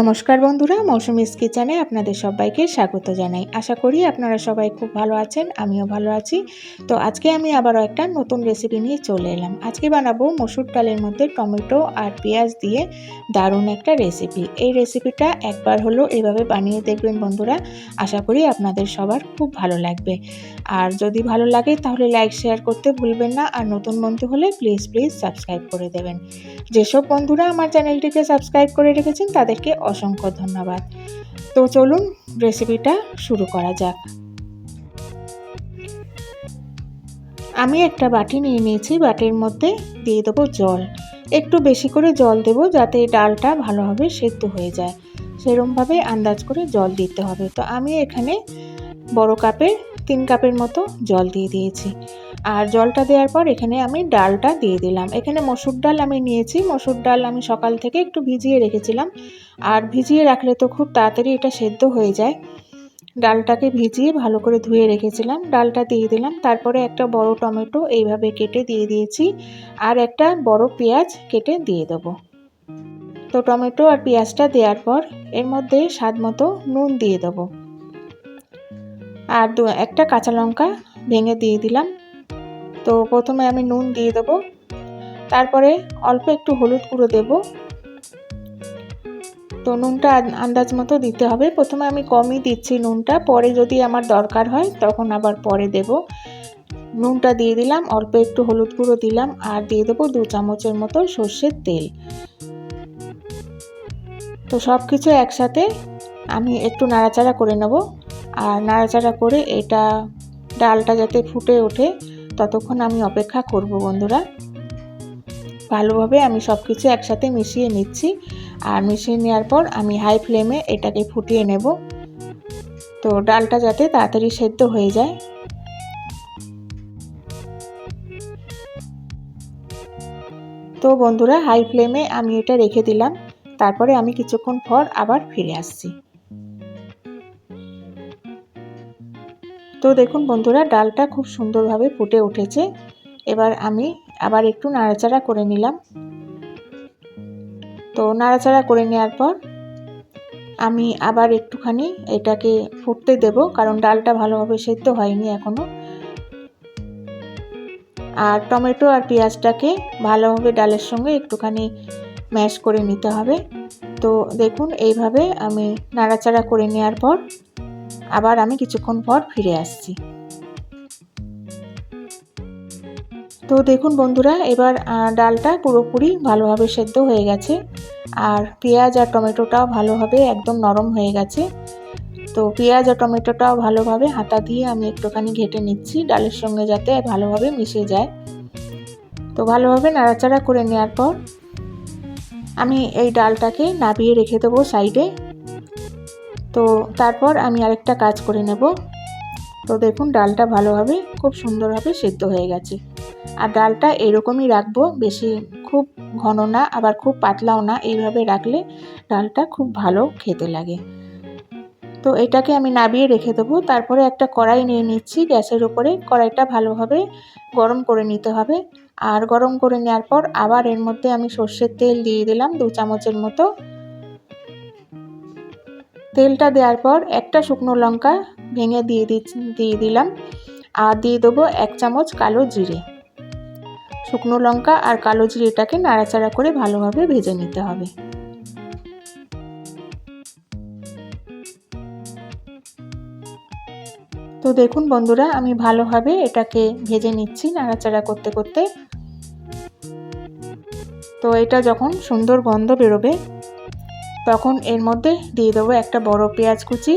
নমস্কার বন্ধুরা মৌসুমিস কিচেনে আপনাদের সবাইকে স্বাগত জানাই। আশা করি আপনারা সবাই খুব ভালো আছেন, আমিও ভালো আছি। তো আজকে আমি আবারও একটা নতুন রেসিপি নিয়ে চলে এলাম। আজকে বানাবো মসুর ডালের মধ্যে টমেটো আর পেঁয়াজ দিয়ে দারুণ একটা রেসিপি এই রেসিপিটা একবার হলো এভাবে বানিয়ে দেখবেন বন্ধুরা, আশা করি আপনাদের সবার খুব ভালো লাগবে। আর যদি ভালো লাগে তাহলে লাইক শেয়ার করতে ভুলবেন না আর নতুন বন্ধু হলে প্লিজ প্লিজ সাবস্ক্রাইব করে দেবেন। যেসব বন্ধুরা আমার চ্যানেলটিকে সাবস্ক্রাইব করে রেখেছেন তাদেরকে অসংখ্য ধন্যবাদ। তো চলুন রেসিপিটা শুরু করা যাক। আমি একটা বাটি নিয়ে নিয়েছি, বাটির মধ্যে দিয়ে দেবো জল। একটু বেশি করে জল দেব যাতে ডালটা ভালোভাবে সেদ্ধ হয়ে যায়। সেরমভাবে আন্দাজ করে জল দিতে হবে। তো আমি এখানে বড় কাপের, তিন কাপের মতো জল দিয়ে দিয়েছি। আর জলটা দেওয়ার পর এখানে আমি ডালটা দিয়ে দিলাম। এখানে মসুর ডাল আমি নিয়েছি। মসুর ডাল আমি সকাল থেকে একটু ভিজিয়ে রেখেছিলাম। আর ভিজিয়ে রাখলে তো খুব তাড়াতাড়ি এটা সেদ্ধ হয়ে যায়। ডালটাকে ভিজিয়ে ভালো করে ধুয়ে রেখেছিলাম। ডালটা দিয়ে দিলাম। তারপরে একটা বড় টমেটো এইভাবে কেটে দিয়ে দিয়েছি। আর একটা বড় পেঁয়াজ কেটে দিয়ে দেবো। তো টমেটো আর পেঁয়াজটা দেওয়ার পর এর মধ্যে স্বাদ মতো নুন দিয়ে দেবো। আর দু, একটা কাঁচা লঙ্কা ভেঙে দিয়ে দিলাম। তো প্রথমে আমি নুন দিয়ে দেবো। তারপরে অল্প একটু হলুদ গুঁড়ো দেব। তো নুনটা আন্দাজ মতো দিতে হবে। প্রথমে আমি কমই দিচ্ছি নুনটা, পরে যদি আমার দরকার হয় তখন আবার পরে দেব। নুনটা দিয়ে দিলাম, অল্প একটু হলুদ গুঁড়ো দিলাম আর দিয়ে দেবো দু চামচের মতো সর্ষের তেল। তো সব কিছু একসাথে আমি একটু নাড়াচাড়া করে নেব। আর নাড়াচাড়া করে এটা ডালটা যাতে ফুটে ওঠে ততক্ষণ আমি অপেক্ষা করব, বন্ধুরা। ভালোভাবে আমি সব কিছু একসাথে মিশিয়ে নিচ্ছি। আর মিশিয়ে নেওয়ার পর আমি হাই ফ্লেমে এটাকে ফুটিয়ে নেব। তো ডালটা যাতে তাড়াতাড়ি সেদ্ধ হয়ে যায়। তো বন্ধুরা হাই ফ্লেমে আমি এটা রেখে দিলাম। তারপরে আমি কিছুক্ষণ পর আবার ফিরে আসছি। তো দেখুন বন্ধুরা, ডালটা খুব সুন্দরভাবে ফুটে উঠেছে। এবার আমি আবার একটু নাড়াচাড়া করে নিলাম। তো নাড়াচাড়া করে নেওয়ার পর আমি আবার একটুখানি এটাকে ফুটতে দেব, কারণ ডালটা ভালোভাবে সেদ্ধ হয়নি এখনও আর টমেটো আর পেঁয়াজটাকে ভালোভাবে ডালের সঙ্গে একটুখানি ম্যাশ করে নিতে হবে। তো দেখুন, এইভাবে আমি নাড়াচাড়া করে নেওয়ার পর আবার আমি কিছুক্ষণ পর ফিরে আসছি। তো দেখুন বন্ধুরা, এবার ডালটা পুরোপুরি ভালোভাবে সেদ্ধ হয়ে গেছে। আর পেঁয়াজ আর টমেটোটাও ভালোভাবে একদম নরম হয়ে গেছে। তো পেঁয়াজ আর টমেটোটাও ভালোভাবে হাতা দিয়ে আমি একটুখানি ঘেটে নিচ্ছি, ডালের সঙ্গে যাতে ভালোভাবে মিশে যায়। তো ভালোভাবে নাড়াচাড়া করে নেওয়ার পর আমি এই ডালটাকে নাবিয়ে রেখে দেবো সাইডে। তো তারপর আমি আরেকটা কাজ করে নেব। তো দেখুন, ডালটা ভালোভাবে খুব সুন্দরভাবে সেদ্ধ হয়ে গেছে। আর ডালটা এরকমই রাখব, বেশি খুব ঘন না, আবার খুব পাতলাও না, এইভাবে রাখলে ডালটা খুব ভালো খেতে লাগে। তো এটাকে আমি নাবিয়ে রেখে দেবো। তারপরে একটা কড়াই নিয়ে নিচ্ছি, গ্যাসের উপরে। কড়াইটা ভালোভাবে গরম করে নিতে হবে। আর গরম করে নেওয়ার পর আবার এর মধ্যে আমি সর্ষের তেল দিয়ে দিলাম, দু চামচের মতো। তেলটা দেওয়ার পর একটা শুকনো লঙ্কা ভেঙে দিয়ে দিয়ে দিলাম। আর দিয়ে দেবো এক চামচ কালো জিরে। শুকনো লঙ্কা আর কালো জিরেটাকে নাড়াচাড়া করে ভালোভাবে ভেজে নিতে হবে। তো দেখুন বন্ধুরা, আমি ভালোভাবে এটাকে ভেজে নিচ্ছি নাড়াচাড়া করতে করতে। তো এটা যখন সুন্দর গন্ধ বেরোবে তখন এর মধ্যে দিয়ে দেবো একটা বড় পেঁয়াজ কুচি।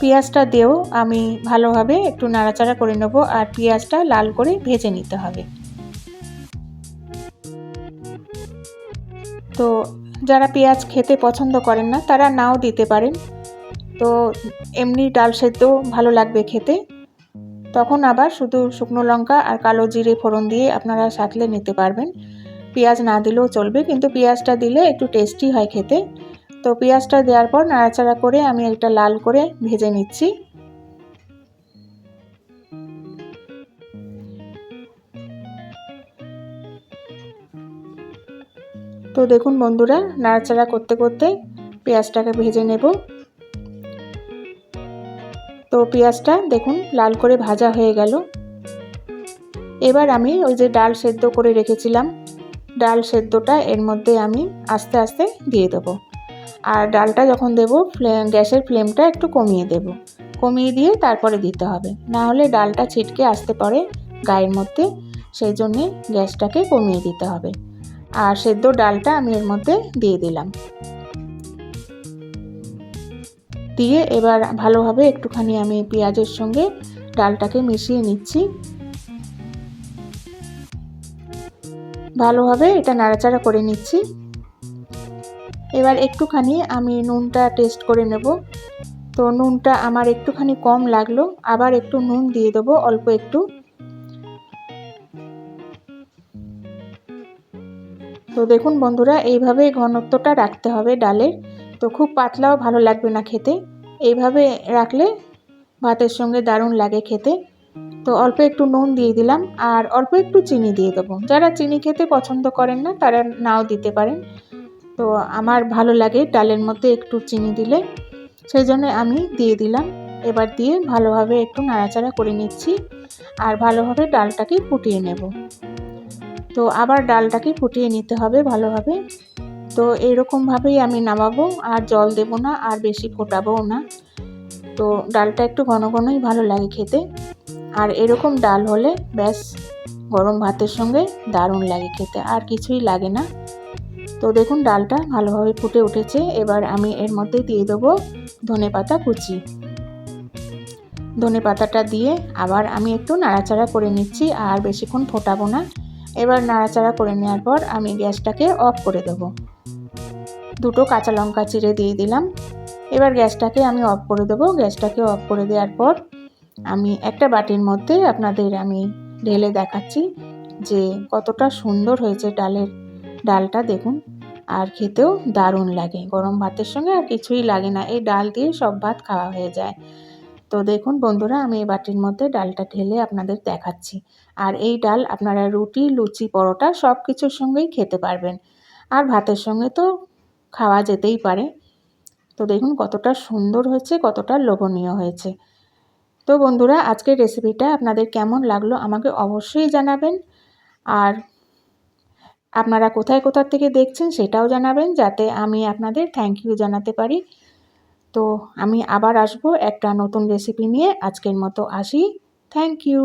পেঁয়াজটা দিয়েও আমি ভালোভাবে একটু নাড়াচাড়া করে নেব আর পেঁয়াজটা লাল করে ভেজে নিতে হবে। তো যারা পেঁয়াজ খেতে পছন্দ করেন না, তারা নাও দিতে পারেন। তো এমনি ডাল সেদ্ধ ভালো লাগবে খেতে। তখন আবার শুধু শুকনো লঙ্কা আর কালো জিরে ফোড়ন দিয়ে আপনারা সাঁতলে নিতে পারবেন। পেঁয়াজ না দিলেও চলবে, কিন্তু পেঁয়াজটা দিলে একটু টেস্টি হয় খেতে। তো পেঁয়াজটা দেওয়ার পর নাড়াচাড়া করে আমি এটা লাল করে ভেজে নিচ্ছি। তো দেখুন বন্ধুরা, নাড়াচাড়া করতে করতে পেঁয়াজটাকে ভেজে নেব। তো পেঁয়াজটা দেখুন লাল করে ভাজা হয়ে গেল। এবার আমি ওই যে ডাল সেদ্ধ করে রেখেছিলাম ডাল সেদ্ধটা এর মধ্যে আমি আস্তে আস্তে দিয়ে দেবো। আর ডালটা যখন দেব ফ্লেম গ্যাসের ফ্লেমটা একটু কমিয়ে দেব। কমিয়ে দিয়ে তারপরে দিতে হবে। না হলে ডালটা ছিটকে আসতে পারে গায়ের মধ্যে, সেই জন্যে গ্যাসটাকে কমিয়ে দিতে হবে। আর সেদ্ধ ডালটা আমি এর মধ্যে দিয়ে দিলাম। দিয়ে এবার ভালোভাবে একটুখানি আমি পেঁয়াজের সঙ্গে ডালটাকে মিশিয়ে নিচ্ছি। ভালোভাবে এটা নাড়াচাড়া করে নিচ্ছি। এবার একটুখানি আমি নুনটা টেস্ট করে নেব। তো নুনটা আমার একটুখানি কম লাগল, আবার একটু নুন দিয়ে দেবো অল্প একটু। তো দেখুন বন্ধুরা, এইভাবে ঘনত্বটা রাখতে হবে ডালের। তো খুব পাতলাও ভালো লাগবে না খেতে। এইভাবে রাখলে ভাতের সঙ্গে দারুণ লাগে খেতে। তো অল্প একটু নুন দিয়ে দিলাম আর অল্প একটু চিনি দিয়ে দেবো। যারা চিনি খেতে পছন্দ করেন না, তারা নাও দিতে পারেন। তো আমার ভালো লাগে ডালের মধ্যে একটু চিনি দিলে, সেই জন্য আমি দিয়ে দিলাম। এবার দিয়ে ভালোভাবে একটু নাড়াচাড়া করে নিচ্ছি আর ভালোভাবে ডালটাকে ফুটিয়ে নেব। তো আবার ডালটাকে ফুটিয়ে নিতে হবে ভালোভাবে। তো এইরকমভাবেই আমি নামাবো আর জল দেব না আর বেশি ফোটাবোও না। তো ডালটা একটু ঘন ঘনই ভালো লাগে খেতে। আর এরকম ডাল হলে ব্যাস, গরম ভাতের সঙ্গে দারুণ লাগে খেতে, আর কিছুই লাগে না। তো দেখুন, ডালটা ভালোভাবে ফুটে উঠেছে। এবার আমি এর মধ্যে দিয়ে দেবো ধনে পাতা কুচি। ধনে পাতাটা দিয়ে আবার আমি একটু নাড়াচাড়া করে নিচ্ছি, আর বেশিক্ষণ ফোটাবো না। এবার নাড়াচাড়া করে নেওয়ার পর আমি গ্যাসটাকে অফ করে দেব। দুটো কাঁচা লঙ্কা চিড়ে দিয়ে দিলাম। এবার গ্যাসটাকে আমি অফ করে দেবো। গ্যাসটাকে অফ করে দেওয়ার পর আমি একটা বাটির মধ্যে আপনাদের আমি ঢেলে দেখাচ্ছি যে কতটা সুন্দর হয়েছে ডালের ডালটা দেখুন। আর খেতেও দারুণ লাগে। গরম ভাতের সঙ্গে আর কিছুই লাগে না। এই ডাল দিয়ে সব ভাত খাওয়া হয়ে যায়। তো দেখুন বন্ধুরা, আমি এই বাটির মধ্যে ডালটা ঢেলে আপনাদের দেখাচ্ছি। আর এই ডাল আপনারা রুটি, লুচি, পরোটা সব কিছুর সঙ্গেই খেতে পারবেন। আর ভাতের সঙ্গে তো খাওয়া যেতেই পারে। তো দেখুন কতটা সুন্দর হয়েছে, কতটা লোভনীয় হয়েছে। তো বন্ধুরা, আজকের রেসিপিটা আপনাদের কেমন লাগল আমাকে অবশ্যই জানাবেন। আর আপনারা কোথায় কোথার থেকে দেখছেন সেটাও জানাবেন যাতে আমি আপনাদের থ্যাংক ইউ জানাতে পারি। তো আমি আবার আসব একটা নতুন রেসিপি নিয়ে। আজকের মতো আসি। Thank you